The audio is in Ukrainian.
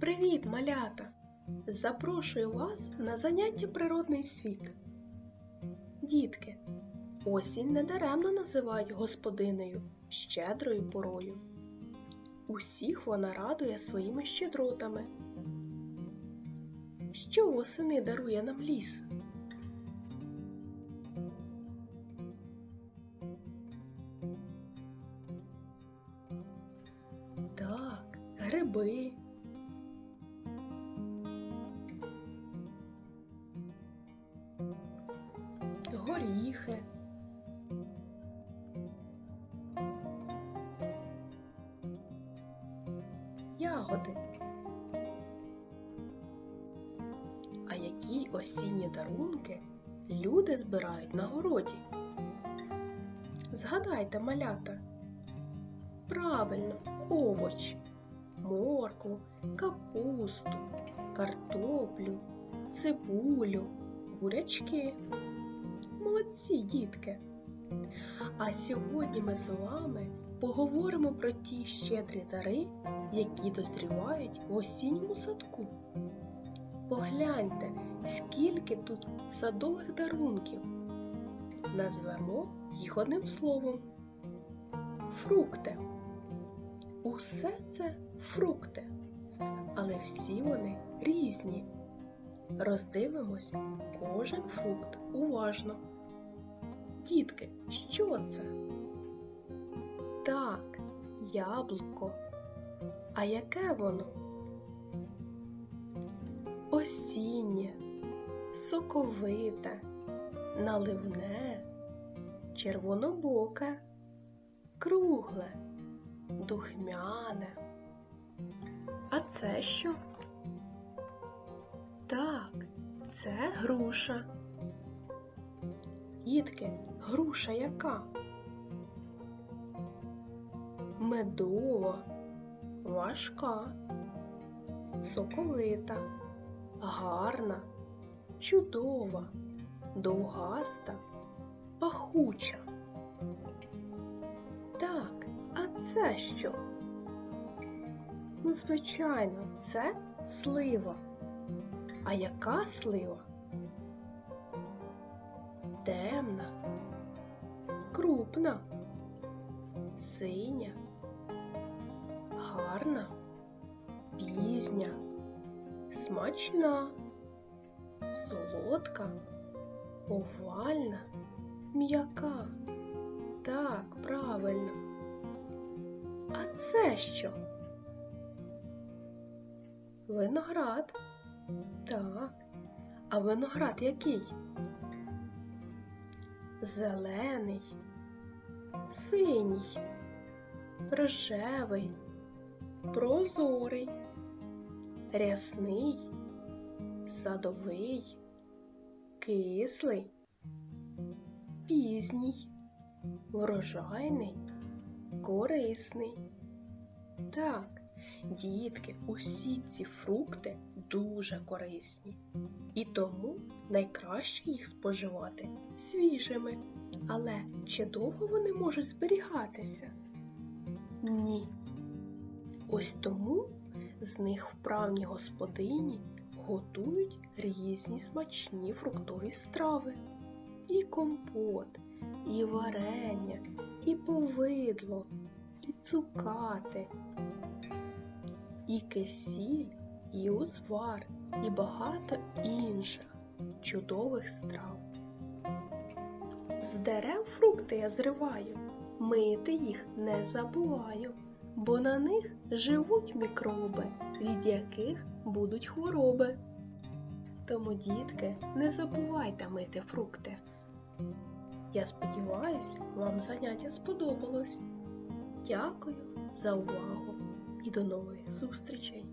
Привіт, малята! Запрошую вас на заняття Природний світ. Дітки, осінь недаремно називають господинею, щедрою порою. Усіх вона радує своїми щедротами. Що восени дарує нам ліс? Так, гриби. Горіхи. Ягоди. А які осінні дарунки люди збирають на городі? Згадайте, малята. Правильно, овочі, моркву, капусту, картоплю, цибулю, бурячки. Молодці, дітки! А сьогодні ми з вами поговоримо про ті щедрі дари, які дозрівають в осінньому садку. Погляньте, скільки тут садових дарунків. Назвемо їх одним словом. Фрукти. Усе це фрукти, але всі вони різні. Роздивимось кожен фрукт уважно. Дітки, що це? Так, яблуко. А яке воно? Осіннє, соковите, наливне, червонобоке, кругле, духмяне. А це що? Так, це груша. Дітки, груша яка? Медова, важка, соковита, гарна, чудова, довгаста, пахуча. Так, а це що? Ну, звичайно, це слива. А яка слива? Темна, крупна, синя, гарна, пізня, смачна, солодка, овальна, м'яка. Так, правильно. А це що? Виноград. Так. А виноград який? Зелений, синій, рожевий, прозорий, рясний, садовий, кислий, пізній, врожайний, корисний. Так, дітки, усі ці фрукти дуже корисні, і тому найкраще їх споживати свіжими. Але чи довго вони можуть зберігатися? Ні. Ось тому з них вправні господині готують різні смачні фруктові страви. І компот, і варення, і повидло, і цукати, і кисіль, і узвар, і багато інших чудових страв. З дерев фрукти я зриваю, мити їх не забуваю, бо на них живуть мікроби, від яких будуть хвороби. Тому, дітки, не забувайте мити фрукти. Я сподіваюсь, вам заняття сподобалось. Дякую за увагу і до нових зустрічей!